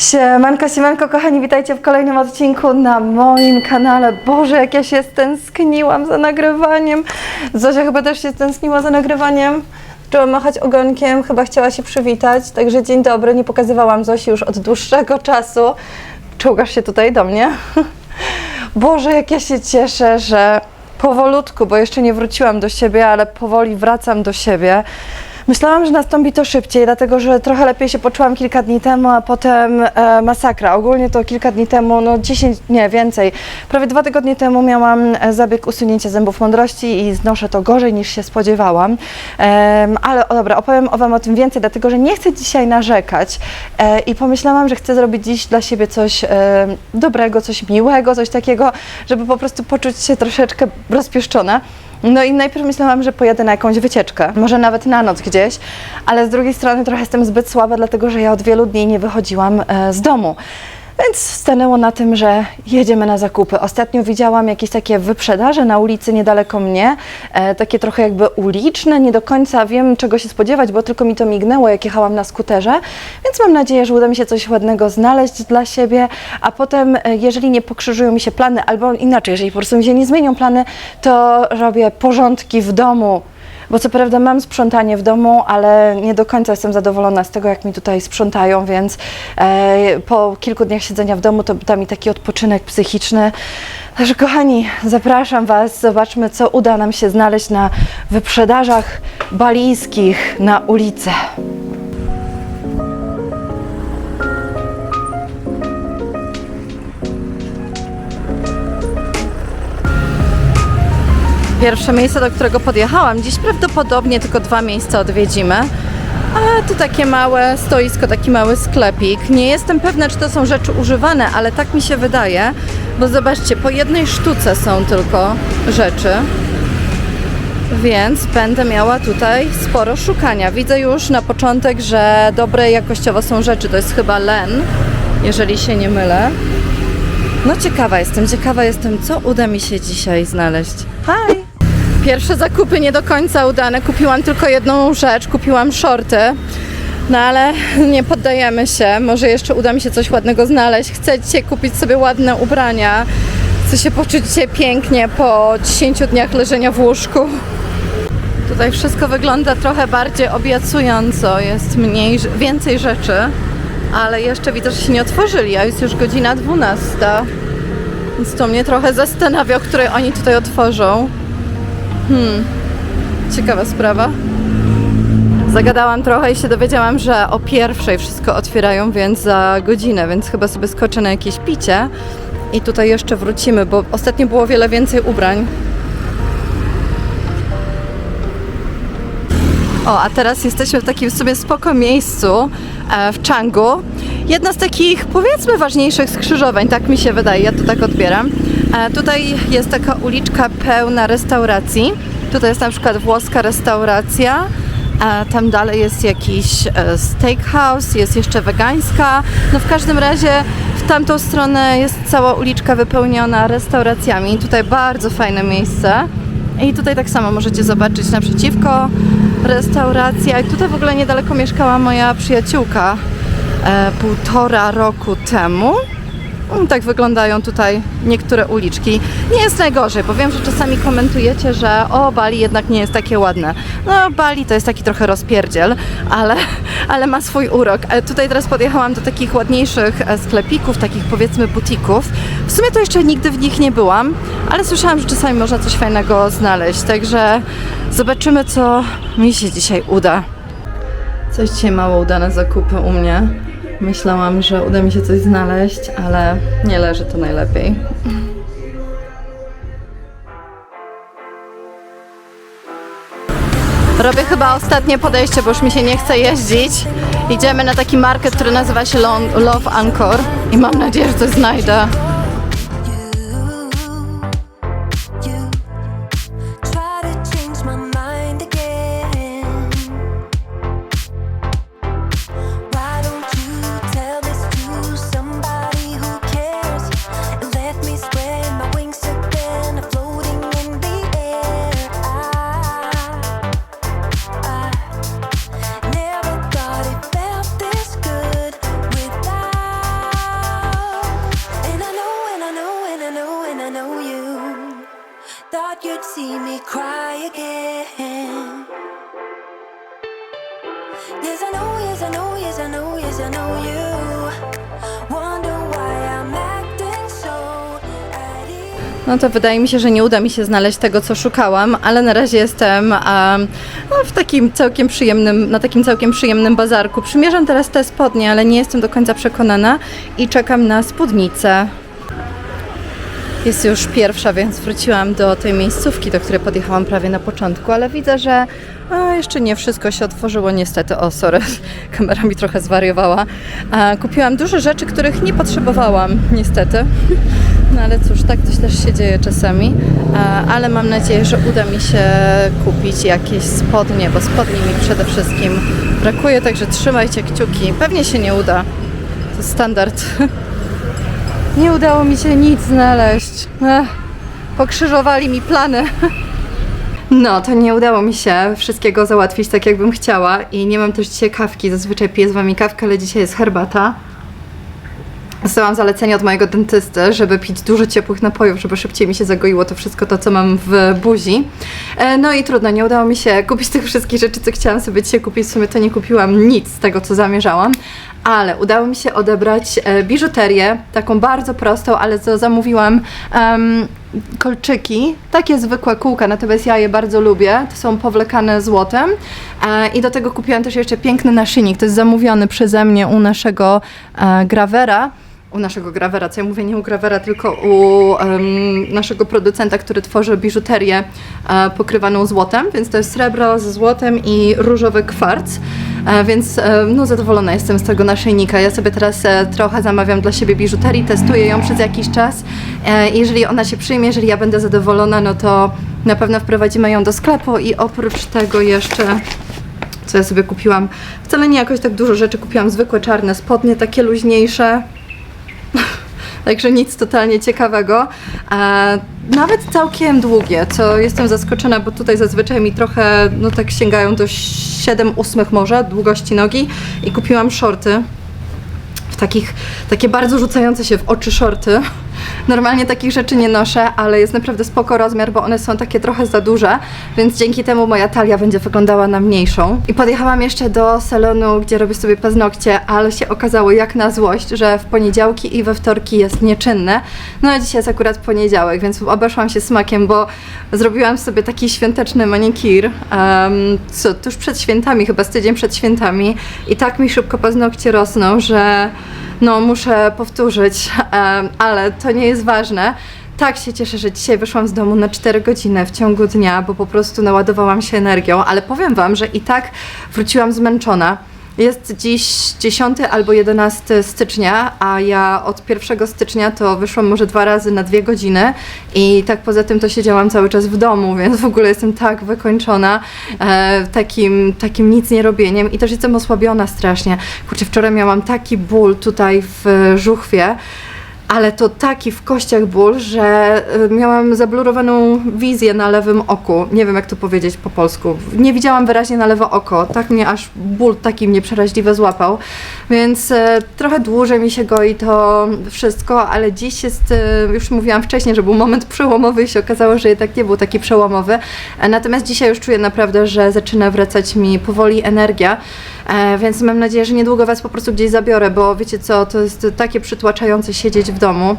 Siemanko, siemanko, kochani, witajcie w kolejnym odcinku na moim kanale. Boże, jak ja się stęskniłam za nagrywaniem. Zozia chyba też się stęskniła za nagrywaniem. Zaczęła machać ogonkiem, chyba chciała się przywitać. Także dzień dobry, nie pokazywałam Zosi już od dłuższego czasu. Czołgasz się tutaj do mnie? Boże, jak ja się cieszę, że powolutku, bo jeszcze nie wróciłam do siebie, ale powoli wracam do siebie. Myślałam, że nastąpi to szybciej, dlatego że trochę lepiej się poczułam kilka dni temu, a potem e, masakra. Ogólnie to kilka dni temu, no 10, nie więcej. Prawie dwa tygodnie temu miałam e, zabieg usunięcia zębów mądrości i znoszę to gorzej niż się spodziewałam. Em, ale o, dobra, opowiem Wam o tym więcej, dlatego że nie chcę dzisiaj narzekać e, i pomyślałam, że chcę zrobić dziś dla siebie coś e, dobrego, coś miłego, coś takiego, żeby po prostu poczuć się troszeczkę rozpieszczona. No i najpierw myślałam, że pojadę na jakąś wycieczkę, może nawet na noc gdzieś, ale z drugiej strony trochę jestem zbyt słaba, dlatego że ja od wielu dni nie wychodziłam e, z domu. Więc stanęło na tym, że jedziemy na zakupy. Ostatnio widziałam jakieś takie wyprzedaże na ulicy niedaleko mnie, e, takie trochę jakby uliczne, nie do końca wiem czego się spodziewać, bo tylko mi to mignęło jak jechałam na skuterze, więc mam nadzieję, że uda mi się coś ładnego znaleźć dla siebie, a potem e, jeżeli nie pokrzyżują mi się plany, albo inaczej, jeżeli po prostu mi się nie zmienią plany, to robię porządki w domu. Bo co prawda mam sprzątanie w domu, ale nie do końca jestem zadowolona z tego, jak mi tutaj sprzątają, więc e, po kilku dniach siedzenia w domu to da mi taki odpoczynek psychiczny. Także kochani, zapraszam Was, zobaczmy, co uda nam się znaleźć na wyprzedażach balijskich na ulicę. Pierwsze miejsce, do którego podjechałam, dziś prawdopodobnie tylko dwa miejsca odwiedzimy. A tu takie małe stoisko, taki mały sklepik. Nie jestem pewna, czy to są rzeczy używane, ale tak mi się wydaje, bo zobaczcie, po jednej sztuce są tylko rzeczy. Więc będę miała tutaj sporo szukania. Widzę już na początek, że dobre jakościowo są rzeczy. To jest chyba len, jeżeli się nie mylę. No ciekawa jestem, ciekawa jestem, co uda mi się dzisiaj znaleźć. Hi! Pierwsze zakupy nie do końca udane. Kupiłam tylko jedną rzecz, kupiłam shorty. No ale nie poddajemy się. Może jeszcze uda mi się coś ładnego znaleźć. Chcę dzisiaj kupić sobie ładne ubrania. Chcę się poczuć dzisiaj pięknie po 10 dniach leżenia w łóżku. Tutaj wszystko wygląda trochę bardziej obiecująco. Jest mniej, więcej rzeczy. Ale jeszcze widzę, że się nie otworzyli, a jest już godzina 12. Więc to mnie trochę zastanawia, o której oni tutaj otworzą. Hmm, ciekawa sprawa. Zagadałam trochę i się dowiedziałam, że o pierwszej wszystko otwierają, więc za godzinę, więc chyba sobie skoczę na jakieś picie i tutaj jeszcze wrócimy, bo ostatnio było wiele więcej ubrań. O, a teraz jesteśmy w takim sobie spoko miejscu e, w Changu. Jedna z takich, powiedzmy, ważniejszych skrzyżowań, tak mi się wydaje, ja to tak odbieram. E, tutaj jest taka uliczka pełna restauracji. Tutaj jest na przykład włoska restauracja. E, tam dalej jest jakiś e, steakhouse, jest jeszcze wegańska. No w każdym razie w tamtą stronę jest cała uliczka wypełniona restauracjami. Tutaj bardzo fajne miejsce. I tutaj tak samo możecie zobaczyć naprzeciwko restauracja. I tutaj w ogóle niedaleko mieszkała moja przyjaciółka e, półtora roku temu. Mm, Tak wyglądają tutaj niektóre uliczki. Nie jest najgorzej, bo wiem, że czasami komentujecie, że o, Bali jednak nie jest takie ładne. No, Bali to jest taki trochę rozpierdziel, ale, ale ma swój urok. E, Tutaj teraz podjechałam do takich ładniejszych e, sklepików, takich powiedzmy butików. W sumie to jeszcze nigdy w nich nie byłam, ale słyszałam, że czasami można coś fajnego znaleźć, także zobaczymy, co mi się dzisiaj uda. Coś dzisiaj mało udane zakupy u mnie. Myślałam, że uda mi się coś znaleźć, ale nie leży to najlepiej. Robię chyba ostatnie podejście, bo już mi się nie chce jeździć. Idziemy na taki market, który nazywa się Love Anchor i mam nadzieję, że coś znajdę. No to wydaje mi się, że nie uda mi się znaleźć tego, co szukałam, ale na razie jestem no, w takim całkiem przyjemnym, na takim całkiem przyjemnym bazarku. Przymierzam teraz te spodnie, ale nie jestem do końca przekonana i czekam na spódnicę. Jest już pierwsza, więc wróciłam do tej miejscówki, do której podjechałam prawie na początku, ale widzę, że a, jeszcze nie wszystko się otworzyło niestety. O, sorry, kamera mi trochę zwariowała. A, kupiłam dużo rzeczy, których nie potrzebowałam, niestety. No ale cóż, tak coś też się dzieje czasami. A, ale mam nadzieję, że uda mi się kupić jakieś spodnie, bo spodni mi przede wszystkim brakuje, także trzymajcie kciuki. Pewnie się nie uda. To standard. Nie udało mi się nic znaleźć. Ech, pokrzyżowali mi plany. No, to nie udało mi się wszystkiego załatwić tak, jakbym chciała i nie mam też dzisiaj kawki. Zazwyczaj piję z wami kawkę, ale dzisiaj jest herbata. Dostałam zalecenie od mojego dentysty, żeby pić dużo ciepłych napojów, żeby szybciej mi się zagoiło to wszystko to, co mam w buzi. E, No i trudno, nie udało mi się kupić tych wszystkich rzeczy, co chciałam sobie dzisiaj kupić. W sumie to nie kupiłam nic z tego, co zamierzałam, ale udało mi się odebrać e, biżuterię, taką bardzo prostą, ale co zamówiłam em, kolczyki, takie zwykłe kółka, natomiast ja je bardzo lubię, to są powlekane złotem. E, i do tego kupiłam też jeszcze piękny naszyjnik, to jest zamówiony przeze mnie u naszego e, grawera, u naszego grawera, co ja mówię, nie u grawera, tylko u em, naszego producenta, który tworzy biżuterię e, pokrywaną złotem, więc to jest srebro ze złotem i różowy kwarc, więc e, no zadowolona jestem z tego naszyjnika. Ja sobie teraz e, trochę zamawiam dla siebie biżuterii, testuję ją przez jakiś czas. E, jeżeli ona się przyjmie, jeżeli ja będę zadowolona, no to na pewno wprowadzimy ją do sklepu i oprócz tego jeszcze co ja sobie kupiłam, wcale nie jakoś tak dużo rzeczy, kupiłam. Zwykłe czarne spodnie, takie luźniejsze, Także nic totalnie ciekawego. E, nawet całkiem długie, co jestem zaskoczona, bo tutaj zazwyczaj mi trochę, no tak sięgają do 7-8 może długości nogi i kupiłam shorty. W takich, takie bardzo rzucające się w oczy shorty. Normalnie takich rzeczy nie noszę, ale jest naprawdę spoko rozmiar, bo one są takie trochę za duże, więc dzięki temu moja talia będzie wyglądała na mniejszą. I podjechałam jeszcze do salonu, gdzie robię sobie paznokcie, ale się okazało jak na złość, że w poniedziałki i we wtorki jest nieczynne. No a dzisiaj jest akurat poniedziałek, więc obeszłam się smakiem, bo zrobiłam sobie taki świąteczny manikir, um, co tuż przed świętami, chyba z tydzień przed świętami i tak mi szybko paznokcie rosną, że no muszę powtórzyć, ale to nie jest ważne. Tak się cieszę, że dzisiaj wyszłam z domu na 4 godziny w ciągu dnia, bo po prostu naładowałam się energią, ale powiem Wam, że i tak wróciłam zmęczona. Jest dziś 10 albo 11 stycznia, a ja od 1 stycznia to wyszłam może dwa razy na dwie godziny i tak poza tym to siedziałam cały czas w domu, więc w ogóle jestem tak wykończona e, takim, takim nic nie robieniem i też jestem osłabiona strasznie. Kurczę, wczoraj miałam taki ból tutaj w żuchwie, ale to taki w kościach ból, że y, miałam zablurowaną wizję na lewym oku. Nie wiem, jak to powiedzieć po polsku. Nie widziałam wyraźnie na lewo oko. Tak mnie aż ból taki mnie przeraźliwie złapał. Więc y, trochę dłużej mi się goi to wszystko, ale dziś jest, y, już mówiłam wcześniej, że był moment przełomowy i się okazało, że jednak nie był taki przełomowy. E, Natomiast dzisiaj już czuję naprawdę, że zaczyna wracać mi powoli energia. E, więc mam nadzieję, że niedługo Was po prostu gdzieś zabiorę, bo wiecie co, to jest takie przytłaczające siedzieć w domu.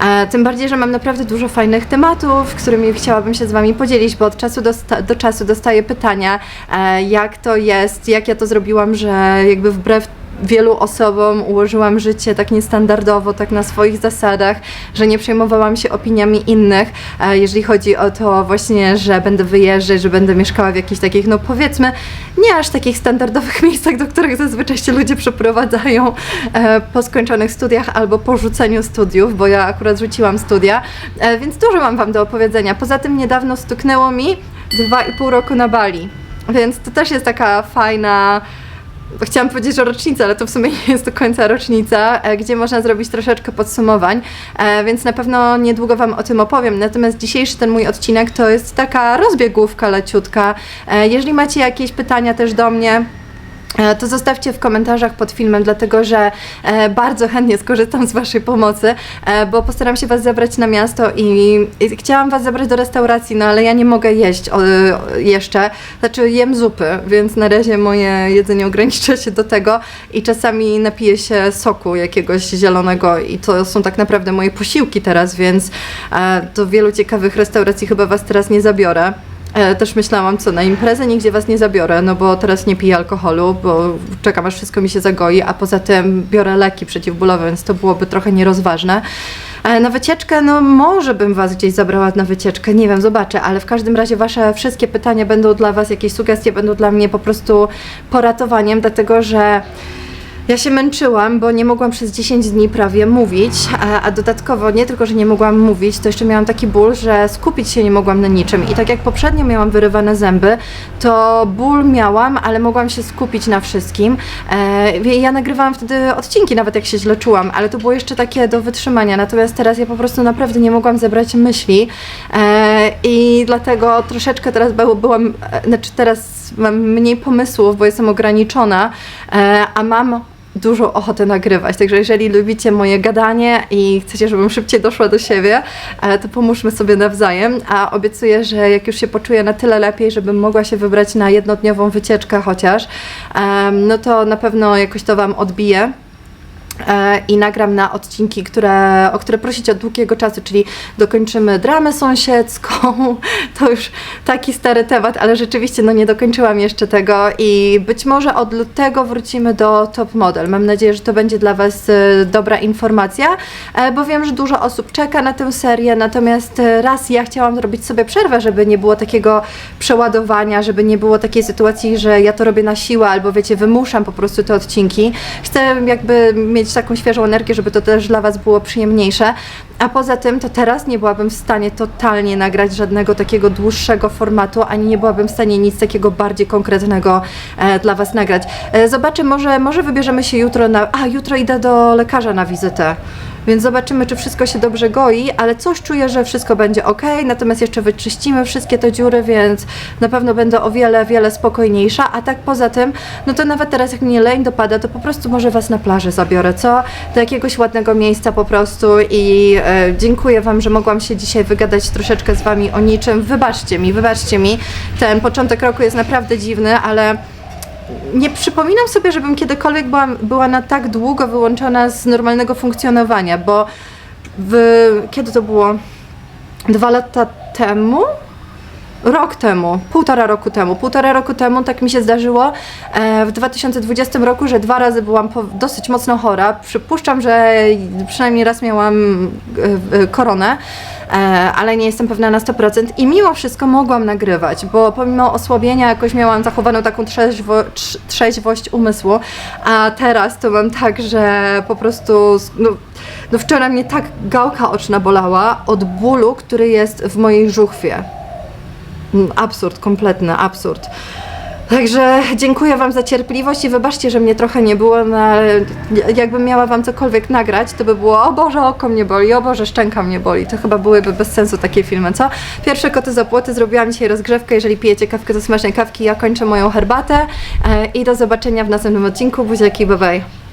E, tym bardziej, że mam naprawdę dużo fajnych tematów, którymi chciałabym się z Wami podzielić, bo od czasu do, do czasu dostaję pytania, e, jak to jest, jak ja to zrobiłam, że jakby wbrew wielu osobom ułożyłam życie tak niestandardowo, tak na swoich zasadach, że nie przejmowałam się opiniami innych, e, jeżeli chodzi o to właśnie, że będę wyjeżdżać, że będę mieszkała w jakichś takich, no powiedzmy, nie aż takich standardowych miejscach, do których zazwyczaj się ludzie przeprowadzają e, po skończonych studiach albo po rzuceniu studiów, bo ja akurat rzuciłam studia, e, więc dużo mam Wam do opowiedzenia. Poza tym niedawno stuknęło mi dwa i pół roku na Bali, więc to też jest taka fajna Chciałam powiedzieć, że rocznica, ale to w sumie nie jest do końca rocznica, e, gdzie można zrobić troszeczkę podsumowań, e, więc na pewno niedługo Wam o tym opowiem. Natomiast dzisiejszy ten mój odcinek to jest taka rozbiegówka leciutka. E, Jeżeli macie jakieś pytania też do mnie, to zostawcie w komentarzach pod filmem, dlatego że e, bardzo chętnie skorzystam z Waszej pomocy, e, bo postaram się Was zabrać na miasto i, i chciałam Was zabrać do restauracji, no ale ja nie mogę jeść o, jeszcze, znaczy jem zupy, więc na razie moje jedzenie ogranicza się do tego i czasami napiję się soku jakiegoś zielonego i to są tak naprawdę moje posiłki teraz, więc e, do wielu ciekawych restauracji chyba Was teraz nie zabiorę. E, Też myślałam, co na imprezę nigdzie was nie zabiorę, no bo teraz nie piję alkoholu, bo czekam aż wszystko mi się zagoi, a poza tym biorę leki przeciwbólowe, więc to byłoby trochę nierozważne. E, Na wycieczkę, no może bym was gdzieś zabrała na wycieczkę, nie wiem, zobaczę, ale w każdym razie wasze wszystkie pytania będą dla was, jakieś sugestie będą dla mnie po prostu poratowaniem, dlatego że ja się męczyłam, bo nie mogłam przez 10 dni prawie mówić, a, a dodatkowo nie tylko, że nie mogłam mówić, to jeszcze miałam taki ból, że skupić się nie mogłam na niczym. I tak jak poprzednio miałam wyrywane zęby, to ból miałam, ale mogłam się skupić na wszystkim. E, ja nagrywałam wtedy odcinki, nawet jak się źle czułam, ale to było jeszcze takie do wytrzymania. Natomiast teraz ja po prostu naprawdę nie mogłam zebrać myśli e, i dlatego troszeczkę teraz był- byłam, e, znaczy teraz mam mniej pomysłów, bo jestem ograniczona, e, a mam dużą ochotę nagrywać. Także jeżeli lubicie moje gadanie i chcecie, żebym szybciej doszła do siebie, e, to pomóżmy sobie nawzajem. A obiecuję, że jak już się poczuję na tyle lepiej, żebym mogła się wybrać na jednodniową wycieczkę chociaż, no to na pewno jakoś to Wam odbije i nagram na odcinki, które, o które prosicie od długiego czasu, czyli dokończymy dramę sąsiedzką. To już taki stary temat, ale rzeczywiście no nie dokończyłam jeszcze tego i być może od lutego wrócimy do Top Model. Mam nadzieję, że to będzie dla Was e, dobra informacja, e, bo wiem, że dużo osób czeka na tę serię, natomiast e, raz ja chciałam zrobić sobie przerwę, żeby nie było takiego przeładowania, żeby nie było takiej sytuacji, że ja to robię na siłę albo wiecie, wymuszam po prostu te odcinki. Chcę jakby mieć taką świeżą energię, żeby to też dla Was było przyjemniejsze. A poza tym, to teraz nie byłabym w stanie totalnie nagrać żadnego takiego dłuższego formatu, ani nie byłabym w stanie nic takiego bardziej konkretnego e, dla Was nagrać. E, zobaczę, może, może wybierzemy się jutro na. A, jutro idę do lekarza na wizytę. Więc zobaczymy, czy wszystko się dobrze goi, ale coś czuję, że wszystko będzie ok. Natomiast jeszcze wyczyścimy wszystkie te dziury, więc na pewno będę o wiele, wiele spokojniejsza. A tak poza tym, no to nawet teraz, jak mnie leń dopada, to po prostu może Was na plażę zabiorę, co? Do jakiegoś ładnego miejsca po prostu. I e, dziękuję Wam, że mogłam się dzisiaj wygadać troszeczkę z Wami o niczym. Wybaczcie mi, wybaczcie mi. Ten początek roku jest naprawdę dziwny, ale nie przypominam sobie, żebym kiedykolwiek była, była na tak długo wyłączona z normalnego funkcjonowania, bo w, kiedy to było? Dwa lata temu? Rok temu, półtora roku temu, półtora roku temu tak mi się zdarzyło e, w 2020 roku, że dwa razy byłam dosyć mocno chora. Przypuszczam, że przynajmniej raz miałam e, e, koronę, e, ale nie jestem pewna na 100% i mimo wszystko mogłam nagrywać, bo pomimo osłabienia jakoś miałam zachowaną taką trzeźwo, trz- trzeźwość umysłu, a teraz to mam tak, że po prostu no, no wczoraj mnie tak gałka oczna bolała od bólu, który jest w mojej żuchwie. Mm, Absurd, kompletny absurd. Także dziękuję Wam za cierpliwość i wybaczcie, że mnie trochę nie było, no ale jakbym miała Wam cokolwiek nagrać, to by było o Boże, oko mnie boli, o Boże, szczęka mnie boli. To chyba byłyby bez sensu takie filmy, co? Pierwsze koty za płoty, zrobiłam dzisiaj rozgrzewkę, jeżeli pijecie kawkę to smacznej kawki, ja kończę moją herbatę e, i do zobaczenia w następnym odcinku. Buziaki, bye bye.